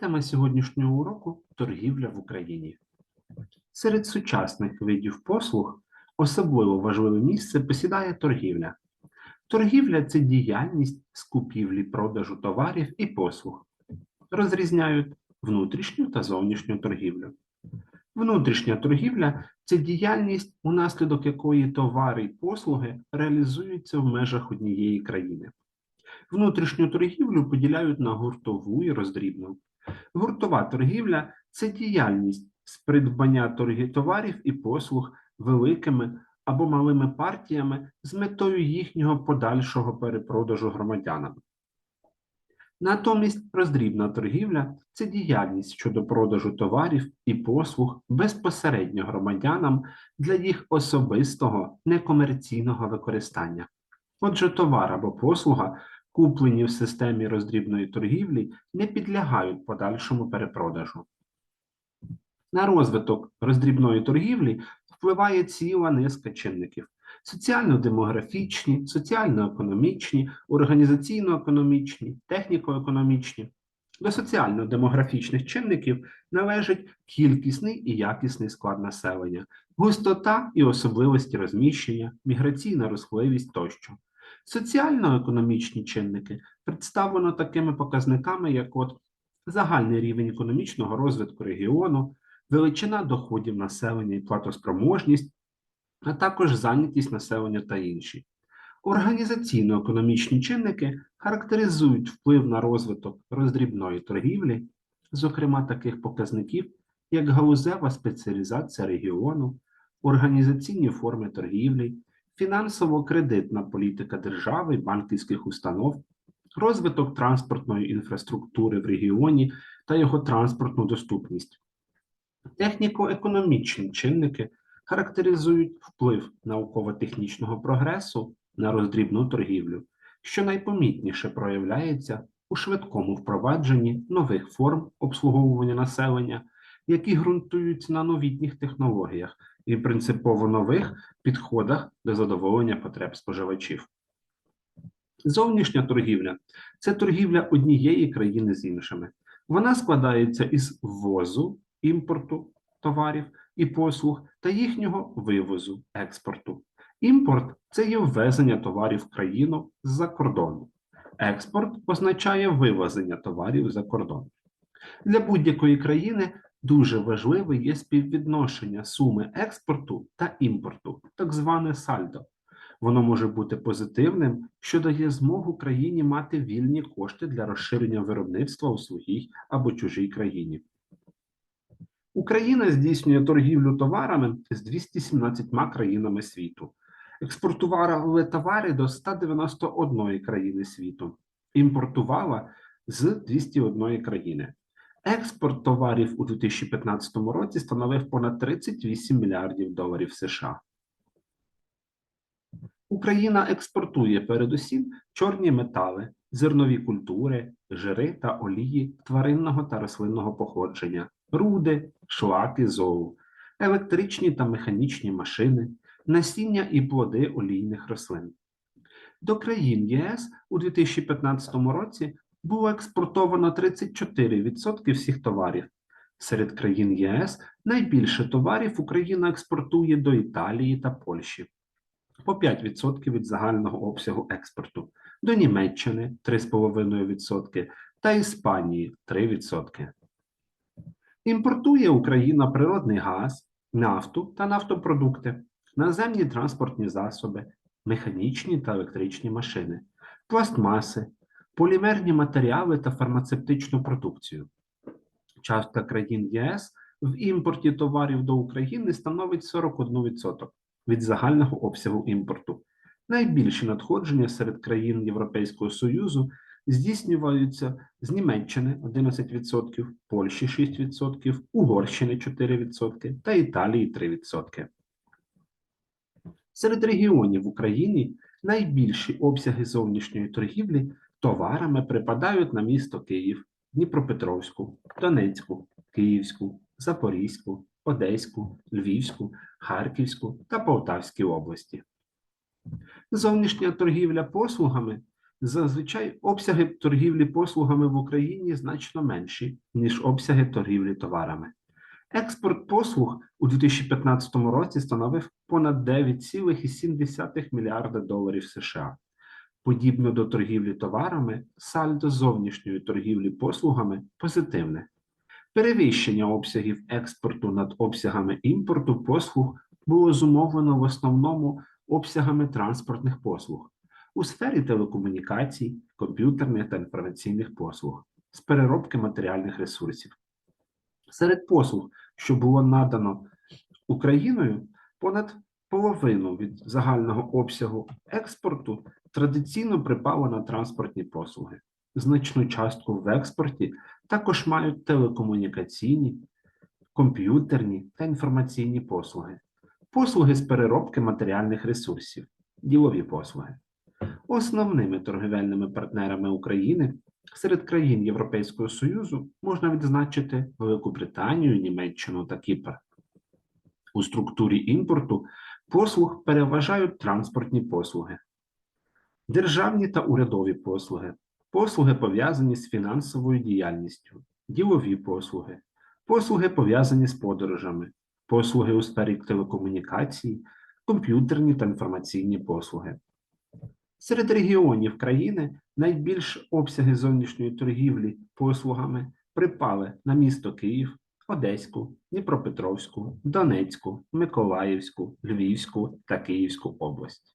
Тема сьогоднішнього уроку торгівля в Україні. Серед сучасних видів послуг особливо важливе місце посідає торгівля. Торгівля це діяльність з купівлі продажу товарів і послуг. Розрізняють внутрішню та зовнішню торгівлю. Внутрішня торгівля це діяльність, унаслідок якої товари і послуги реалізуються в межах однієї країни. Внутрішню торгівлю поділяють на гуртову і роздрібну. Гуртова торгівля це діяльність з придбання торги товарів і послуг великими або малими партіями з метою їхнього подальшого перепродажу громадянам. Натомість роздрібна торгівля це діяльність щодо продажу товарів і послуг безпосередньо громадянам для їх особистого некомерційного використання. Отже, товар або послуга куплені в системі роздрібної торгівлі, не підлягають подальшому перепродажу. На розвиток роздрібної торгівлі впливає ціла низка чинників: соціально-демографічні, соціально-економічні, організаційно-економічні, техніко-економічні. До соціально-демографічних чинників належить кількісний і якісний склад населення, густота і особливості розміщення, міграційна рухливість тощо. Соціально-економічні чинники представлено такими показниками, як от загальний рівень економічного розвитку регіону, величина доходів населення і платоспроможність, а також зайнятість населення та інші. Організаційно-економічні чинники характеризують вплив на розвиток роздрібної торгівлі, зокрема таких показників, як галузева спеціалізація регіону, організаційні форми торгівлі, фінансово-кредитна політика держави банківських установ, розвиток транспортної інфраструктури в регіоні та його транспортну доступність. Техніко-економічні чинники характеризують вплив науково-технічного прогресу на роздрібну торгівлю, що найпомітніше проявляється у швидкому впровадженні нових форм обслуговування населення, які ґрунтуються на новітніх технологіях і принципово нових підходах до задоволення потреб споживачів. Зовнішня торгівля це торгівля однієї країни з іншими. Вона складається із ввозу, імпорту товарів і послуг та їхнього вивозу, експорту. Імпорт це є ввезення товарів в країну з-за кордону. Експорт означає вивезення товарів за кордон. Для будь-якої країни дуже важливе є співвідношення суми експорту та імпорту, так зване сальдо. Воно може бути позитивним, що дає змогу країні мати вільні кошти для розширення виробництва у своїй або чужій країні. Україна здійснює торгівлю товарами з 217 країнами світу. Експортувала товари до 191 країни світу, імпортувала з 201 країни. Експорт товарів у 2015 році становив понад 38 мільярдів доларів США. Україна експортує передусім чорні метали, зернові культури, жири та олії тваринного та рослинного походження, руди, шлаки золу, електричні та механічні машини, насіння і плоди олійних рослин. До країн ЄС у 2015 році було експортовано 34% всіх товарів. Серед країн ЄС найбільше товарів Україна експортує до Італії та Польщі по 5% від загального обсягу експорту, до Німеччини 3,5% та Іспанії 3%. Імпортує Україна природний газ, нафту та нафтопродукти, наземні транспортні засоби, механічні та електричні машини, пластмаси, полімерні матеріали та фармацевтичну продукцію. Частка країн ЄС в імпорті товарів до України становить 41% від загального обсягу імпорту. Найбільші надходження серед країн Європейського Союзу здійснюються з Німеччини 11%, Польщі 6%, Угорщини 4% та Італії 3%. Серед регіонів в Україні найбільші обсяги зовнішньої торгівлі товарами припадають на місто Київ, Дніпропетровську, Донецьку, Київську, Запорізьку, Одеську, Львівську, Харківську та Полтавській області. Зовнішня торгівля послугами Зазвичай обсяги торгівлі послугами в Україні значно менші, ніж обсяги торгівлі товарами. Експорт послуг у 2015 році становив понад 9,7 мільярда доларів США. Подібно до торгівлі товарами, сальдо зовнішньої торгівлі послугами позитивне. Перевищення обсягів експорту над обсягами імпорту послуг було зумовлено в основному обсягами транспортних послуг у сфері телекомунікацій, комп'ютерних та інформаційних послуг з переробки матеріальних ресурсів. Серед послуг, що було надано Україною, понад половину від загального обсягу експорту традиційно припало на транспортні послуги. Значну частку в експорті також мають телекомунікаційні, комп'ютерні та інформаційні послуги, послуги з переробки матеріальних ресурсів, ділові послуги. Основними торгівельними партнерами України серед країн Європейського Союзу можна відзначити Велику Британію, Німеччину та Кіпр. У структурі імпорту послуг переважають транспортні послуги, державні та урядові послуги, послуги пов'язані з фінансовою діяльністю, ділові послуги, послуги пов'язані з подорожами, послуги у сфері телекомунікацій, комп'ютерні та інформаційні послуги. Серед регіонів країни найбільш обсяги зовнішньої торгівлі послугами припали на місто Київ, Одеську, Дніпропетровську, Донецьку, Миколаївську, Львівську та Київську область.